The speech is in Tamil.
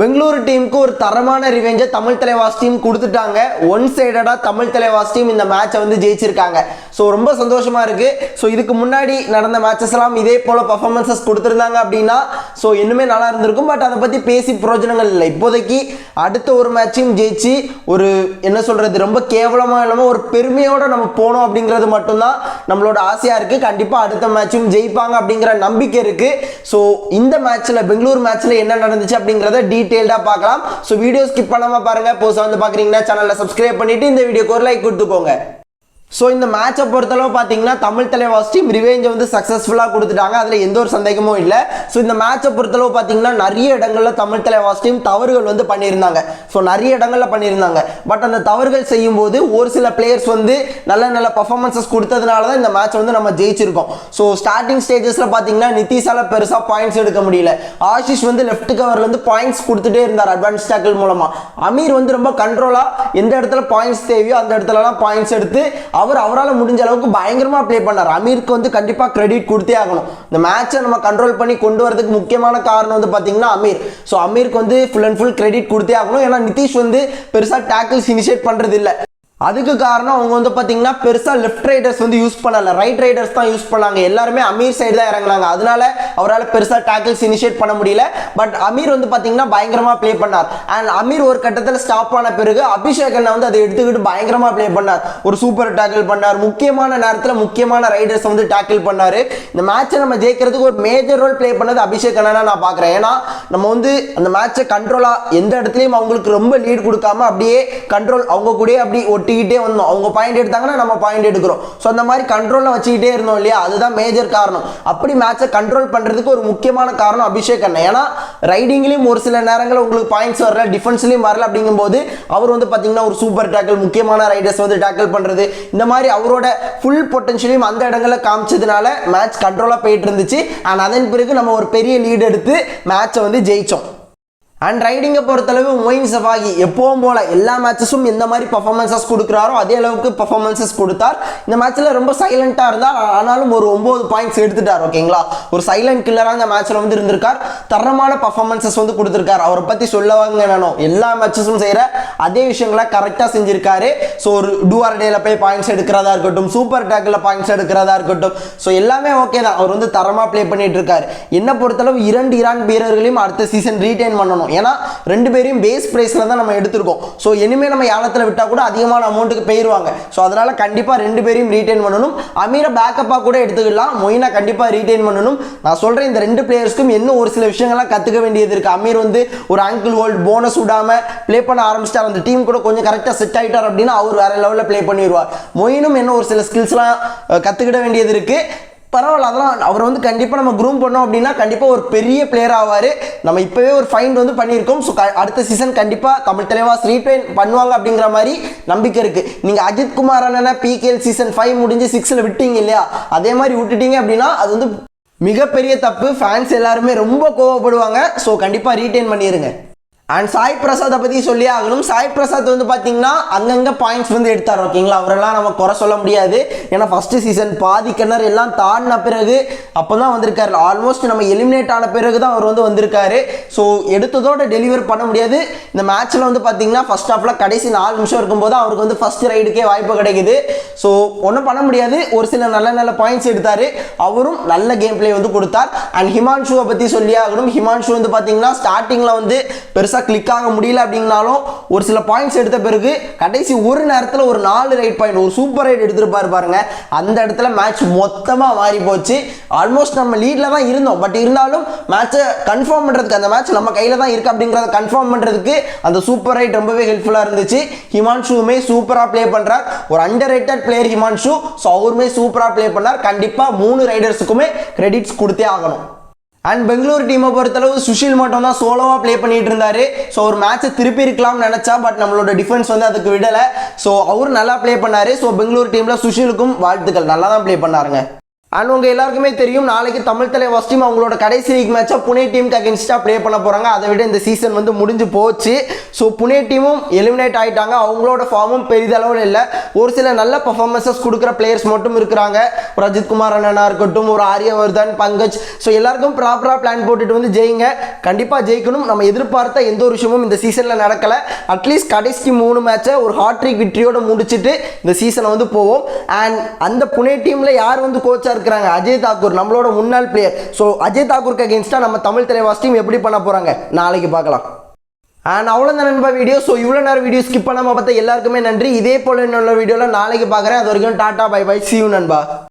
பெங்களூரு டீமுக்கு ஒரு தரமான ரிவெஞ்சை தமிழ் தலைவாஸ் டீம் கொடுத்துட்டாங்க. ஒன் சைடடாக தமிழ் தலைவாஸ் டீம் இந்த மேட்சை வந்து ஜெயிச்சிருக்காங்க. ஸோ ரொம்ப சந்தோஷமாக இருக்குது ஸோ இதுக்கு முன்னாடி நடந்த மேட்சஸ் எல்லாம் இதே போல் பர்ஃபார்மன்சஸ் கொடுத்துருந்தாங்க அப்படின்னா ஸோ இன்னுமே நல்லா இருந்திருக்கும். பட் அதை பற்றி பேசி பிரயோஜனங்கள் இல்லை. இப்போதைக்கு அடுத்த ஒரு மேட்சையும் ஜெயிச்சு ஒரு என்ன சொல்கிறது ரொம்ப கேவலமாக இல்லாமல் ஒரு பெருமையோடு நம்ம போனோம் அப்படிங்கிறது மட்டும்தான் நம்மளோட ஆசையாக இருக்குது கண்டிப்பாக அடுத்த மேட்சும் ஜெயிப்பாங்க அப்படிங்கிற நம்பிக்கை இருக்குது ஸோ இந்த மேட்ச்சில் பெங்களூர் மேட்ச்சில் என்ன நடந்துச்சு அப்படிங்கிறத டீ டீட்டெயில்டாக பார்க்கலாம். ஸோ வீடியோ ஸ்கிப் பண்ணாமல் பாருங்க. புதுசாக வந்து பார்க்குறீங்கன்னா சேனலில் சப்ஸ்கிரைப் பண்ணிட்டு இந்த வீடியோக்கு ஒரு லைக் கொடுத்துக்கோங்க ஸோ இந்த மேட்சை பொறுத்தளவு பார்த்தீங்கன்னா தமிழ் தலைவாஸ் டீம் ரிவேஞ்சை வந்து சக்ஸஸ்ஃபுல்லாக கொடுத்துட்டாங்க. அதில் எந்த ஒரு சந்தேகமும் இல்லை. ஸோ இந்த மேட்சை பொறுத்தளவு பார்த்தீங்கன்னா நிறைய இடங்களில் தமிழ் தலைவாஸ் டீம் தவறுகள் வந்து பண்ணியிருந்தாங்க. ஸோ நிறைய இடங்களில் பண்ணியிருந்தாங்க. பட் அந்த தவறுகள் செய்யும்போது ஒரு சில பிளேயர்ஸ் வந்து நல்ல நல்ல பர்ஃபார்மன்சஸ் கொடுத்ததுனால தான் இந்த மேட்ச் வந்து நம்ம ஜெயிச்சிருக்கோம். ஸோ ஸ்டார்டிங் ஸ்டேஜஸில் பார்த்தீங்கன்னா நிதிஷால பெருசாக பாயிண்ட்ஸ் எடுக்க முடியல. ஆஷிஷ் வந்து லெஃப்ட் கவர்லேருந்து பாயிண்ட்ஸ் கொடுத்துட்டே இருந்தார் அட்வான்ஸ் டேக்கிள் மூலமாக அமீர் வந்து ரொம்ப கண்ட்ரோலாக எந்த இடத்துல பாயிண்ட்ஸ் தேவையோ அந்த இடத்துலலாம் பாயிண்ட்ஸ் எடுத்து அவர் அவரால் முடிஞ்ச அளவுக்கு பயங்கரமாக ப்ளே பண்ணார். அமீருக்கு வந்து கண்டிப்பாக கிரெடிட் கொடுத்தே ஆகணும். இந்த மேட்சை நம்ம கண்ட்ரோல் பண்ணி கொண்டு வரதுக்கு முக்கியமான காரணம் வந்து பார்த்தீங்கன்னா அமீர். ஸோ அமீருக்கு வந்து ஃபுல் அண்ட் ஃபுல் கிரெடிட் கொடுத்தே ஆகணும். ஏன்னா நிதிஷ் வந்து பெருசாக டேக்கிள்ஸ் இனிஷியேட் பண்ணுறது இல்லை அதுக்கு காரணம் அவங்க வந்து பார்த்தீங்கன்னா பெருசாக லெஃப்ட் ரைடர்ஸ் வந்து யூஸ் பண்ணல. ரைட் ரைடர்ஸ் தான் யூஸ் பண்ணாங்க. எல்லாருமே அமீர் சைடு தான் இறங்குனாங்க. அதனால அவரால் பெருசாக டேக்கிள்ஸ் இனிஷியேட் பண்ண முடியல. பட் அமீர் வந்து பார்த்தீங்கன்னா பயங்கரமாக ப்ளே பண்ணார். அண்ட் அமீர் ஒரு கட்டத்தில் ஸ்டாப் ஆன பிறகு அபிஷேக் அண்ணா வந்து அதை எடுத்துக்கிட்டு பயங்கரமாக ப்ளே பண்ணார். ஒரு சூப்பர் டேக்கிள் பண்ணார். முக்கியமான நேரத்தில் முக்கியமான ரைடர்ஸ் வந்து டேக்கிள் பண்ணார். இந்த மேட்சை நம்ம ஜெயிக்கிறதுக்கு ஒரு மேஜர் ரோல் ப்ளே பண்ணது அபிஷேக் அண்ணா நான் பார்க்குறேன் ஏன்னா நம்ம வந்து அந்த மேட்சை கண்ட்ரோலாக எந்த இடத்துலையும் அவங்களுக்கு ரொம்ப லீட் கொடுக்காம அப்படியே கண்ட்ரோல் அவங்க கூடயே அப்படி ஒட்டிக்கிட்டே வந்தோம். அவங்க பாயிண்ட் எடுத்தாங்கன்னா நம்ம பாயிண்ட் எடுக்கிறோம். ஸோ அந்த மாதிரி கண்ட்ரோலில் வச்சுக்கிட்டே இருந்தோம் இல்லையா? அதுதான் மேஜர் காரணம். அப்படி மேட்சை கண்ட்ரோல் பண்ணுறதுக்கு ஒரு முக்கியமான காரணம் அபிஷேக் அண்ணன். ஏன்னா ரைடிங்லேயும் ஒரு சில நேரங்களில் உங்களுக்கு பாயிண்ட்ஸ் வரல டிஃபென்ஸ்லையும் வரல அப்படிங்கும்போது அவர் வந்து பார்த்தீங்கன்னா ஒரு சூப்பர் டேக்கிள் முக்கியமான ரைடர்ஸ் வந்து டேக்கிள் பண்ணுறது இந்த மாதிரி அவரோட ஃபுல் பொட்டன்ஷியலையும் அந்த இடங்களில் காமிச்சதுனால மேட்ச் கண்ட்ரோலாக போயிட்டு இருந்துச்சு. அண்ட் அதன் பிறகு நம்ம ஒரு பெரிய லீட் எடுத்து மேட்சை வந்து ஜெயித்தோம் அண்ட் ரைடிங்கை பொறுத்தளவு மொயின் சஃபாகி எப்பவும் போல எல்லா மேட்சஸும் எந்த மாதிரி பர்ஃபார்மன்சஸ் கொடுக்குறாரோ அதே அளவுக்கு பர்ஃபார்மன்சஸ் கொடுத்தார். இந்த மேட்ச்சில் ரொம்ப சைலண்ட்டாக இருந்தார். ஆனாலும் ஒரு ஒம்பது பாயிண்ட்ஸ் எடுத்துட்டார் ஓகேங்களா? ஒரு சைலண்ட் கில்லராக அந்த மேட்ச்சில் வந்து இருந்திருக்கார். தரமான பர்ஃபார்மன்சஸ் வந்து கொடுத்துருக்கார். அவரை பற்றி சொல்லவாங்க வேணும் எல்லா மேட்சஸும் செய்கிற அதே விஷயங்களை கரெக்டாக செஞ்சிருக்காரு. ஸோ ஒரு டூஆர் டேல போய் பாயிண்ட்ஸ் எடுக்கிறதா இருக்கட்டும் சூப்பர் டேக்கில் பாயிண்ட்ஸ் எடுக்கிறதா இருக்கட்டும் ஸோ எல்லாமே ஓகே தான். அவர் வந்து தரமாக ப்ளே பண்ணிட்டு இருக்காரு. என்னை பொறுத்தளவு இரண்டு இரான் வீரர்களையும் அடுத்த சீசன் ரீடைன் பண்ணணும். ஏன்னா ரெண்டு பேரையும் பேஸ் ப்ரைஸில் தான் நம்ம எடுத்திருக்கோம். ஸோ இனிமேல் நம்ம ஏலத்தில் விட்டால் கூட அதிகமான அமௌண்ட்டுக்கு போயிடுவாங்க ஸோ அதனால் கண்டிப்பாக ரெண்டு பேரையும் ரீடைன் பண்ணணும். அமீரை பேக்கப்பாக கூட எடுத்துக்கலாம். மொயினா கண்டிப்பாக ரீடைன் பண்ணணும். நான் சொல்கிறேன் இந்த ரெண்டு பிளேயர்ஸ்க்கும் இன்னும் ஒரு சில விஷயங்கள்லாம் கற்றுக்க வேண்டியது இருக்குது அமீர் வந்து ஒரு ஆங்கிள் ஹோல்ட் போனஸ் விடாமல் ப்ளே பண்ண ஆரம்பிச்சிட்டார். அந்த டீம் கூட கொஞ்சம் கரெக்டாக செட் ஆகிட்டார் அப்படின்னா அவர் வேறு லெவலில் ப்ளே பண்ணிடுவார் மொயினும் இன்னும் ஒரு சில ஸ்கில்ஸ்லாம் கற்றுக்கிட வேண்டியது இருக்குது பரவாயில்ல அதெல்லாம் அவர் வந்து கண்டிப்பாக நம்ம க்ரூம் பண்ணோம் அப்படின்னா கண்டிப்பாக ஒரு பெரிய பிளேயர் ஆவார். நம்ம இப்போவே ஒரு ஃபைண்ட் வந்து பண்ணியிருக்கோம். ஸோ அடுத்த சீசன் கண்டிப்பாக தமிழ் தலைவாஸ் ரீட்ரெயின் பண்ணுவாங்க அப்படிங்கிற மாதிரி நம்பிக்கை இருக்குது நீங்கள் அஜித் குமார் அண்ணனை பிகேஎல் சீசன் ஃபைவ் முடிஞ்சு சிக்ஸில் விட்டீங்க இல்லையா? அதே மாதிரி விட்டுட்டீங்க அப்படின்னா அது வந்து மிகப்பெரிய தப்பு. ஃபேன்ஸ் எல்லாருமே ரொம்ப கோவப்படுவாங்க. ஸோ கண்டிப்பாக ரீட்டைன் பண்ணிடுங்க அண்ட் சாய் பிரசாத்தை பற்றி சொல்லி ஆகணும். சாய் பிரசாத் வந்து பார்த்தீங்கன்னா அங்கங்கே பாயிண்ட்ஸ் வந்து எடுத்தார் ஓகேங்களா? அவரெல்லாம் நம்ம குறை சொல்ல முடியாது. ஏன்னா ஃபஸ்ட்டு சீசன் பாதி கிணறு எல்லாம் தாண்டின பிறகு அப்போ தான் வந்திருக்காரு. ஆல்மோஸ்ட் நம்ம எலிமினேட் ஆன பிறகு தான் அவர் வந்து வந்திருக்காரு. ஸோ எடுத்ததோட டெலிவர் பண்ண முடியாது. இந்த மேட்ச்சில் வந்து பார்த்தீங்கன்னா ஃபஸ்ட் ஹாஃபில் கடைசி நாலு நிமிஷம் இருக்கும்போது அவருக்கு வந்து ஃபஸ்ட் ரைடுக்கே வாய்ப்பு கிடைக்குது. ஸோ ஒன்றும் பண்ண முடியாது. ஒரு சில நல்ல நல்ல பாயிண்ட்ஸ் எடுத்தார். அவரும் நல்ல கேம் பிளே வந்து கொடுத்தார். அண்ட் ஹிமான்ஷுவை பற்றி சொல்லி ஆகணும். ஹிமான்ஷு வந்து பார்த்தீங்கன்னா ஸ்டார்டிங்கில் வந்து பெருசாக கிளிக் ஆக முடியல அப்படின்னாலும் ஒரு சில பாயிண்ட்ஸ் எடுத்த பிறகு கடைசி ஒரு நேரத்தில் ஒரு நாலு ரைட் பாயிண்ட் ஒரு சூப்பர் ரைட் எடுத்துருப்பாரு பாருங்க. அந்த இடத்துல மேட்ச் மொத்தமாக மாறி போச்சு. ஆல்மோஸ்ட் நம்ம லீடில் தான் இருந்தோம். பட் இருந்தாலும் மேட்சை கன்ஃபார்ம் பண்ணுறதுக்கு அந்த மேட்ச் நம்ம கையில் தான் இருக்குது அப்படிங்கிறத கன்ஃபார்ம் பண்ணுறதுக்கு அந்த சூப்பர் ரைட் ரொம்பவே ஹெல்ப்ஃபுல்லாக இருந்துச்சு. ஹிமான்ஷுமே சூப்பராக ப்ளே பண்ணுறார் ஒரு underrated player Himanshu so அவருமே சூப்பராக ப்ளே பண்ணார். கண்டிப்பாக மூணு ரைடர்ஸுக்குமே கிரெடிட்ஸ் கொடுத்தே ஆகணும். அண்ட் பெங்களூர் டீமை பொறுத்தளவு சுஷில் மட்டும் தான் சோலோவாக ப்ளே பண்ணிட்டு இருந்தார் ஸோ ஒரு மேட்சை திருப்பி இருக்கலாம்னு நினச்சா பட் நம்மளோட டிஃபென்ஸ் வந்து அதுக்கு விடலை. ஸோ அவர் நல்லா ப்ளே பண்ணார். ஸோ பெங்களூர் டீமில் சுஷிலுக்கும் வாழ்த்துக்கள். நல்லா தான் ப்ளே பண்ணாருங்க. அண்ட் உங்கள் எல்லாருக்குமே தெரியும் நாளைக்கு தமிழ் தலைவாஸ் டீம் அவங்களோட கடைசி லீக் மேட்சாக புனே டீமுக்கு அகேன்ஸ்டாக ப்ளே பண்ண போகிறாங்க அதை விட இந்த சீசன் வந்து முடிஞ்சு போச்சு. ஸோ புனே டீமும் எலிமினேட் ஆகிட்டாங்க அவங்களோட ஃபார்மும் பெரிதளவில் இல்லை. ஒரு சில நல்ல பர்ஃபார்மன்சஸ் கொடுக்குற பிளேயர்ஸ் மட்டும் இருக்கிறாங்க. ஒரு அஜித் குமார் அண்ணனா இருக்கட்டும் ஒரு ஆரியவர்தன் பங்கஜ். ஸோ எல்லாருக்கும் ப்ராப்பராக பிளான் போட்டுட்டு வந்து ஜெயிங்க. கண்டிப்பாக ஜெயிக்கணும். நம்ம எதிர்பார்த்த எந்த ஒரு விஷயமும் இந்த சீசனில் நடக்கலை. அட்லீஸ்ட் கடைசி மூணு மேட்சை ஒரு ஹாட்ரிக் விக்ட்ரியோடு முடிச்சுட்டு இந்த சீசனை வந்து போவோம். அண்ட் அந்த புனே டீமில் யார் வந்து கோச்சாக இருக்கிறாங்க. அஜய் தாக்கூர் நம்மளோட முன்னாள் பிளேயர் ஸோ அஜய் தாக்கூருக்கு அகேன்ஸ்டாக நம்ம தமிழ் தலைவாஸ் டீம் எப்படி பண்ண போகிறாங்க நாளைக்கு பார்க்கலாம். அண்ட் அவ்வளோதான் நண்பா வீடியோ ஸோ இவ்வளோ நேரம் வீடியோ ஸ்கிப் பண்ணாமல் பார்த்தா எல்லாருக்குமே நன்றி. இதே போல் என்னோட வீடியோவில் நாளைக்கு பார்க்குறேன். அது வரைக்கும் டாட்டா பை பை சி நண்பா.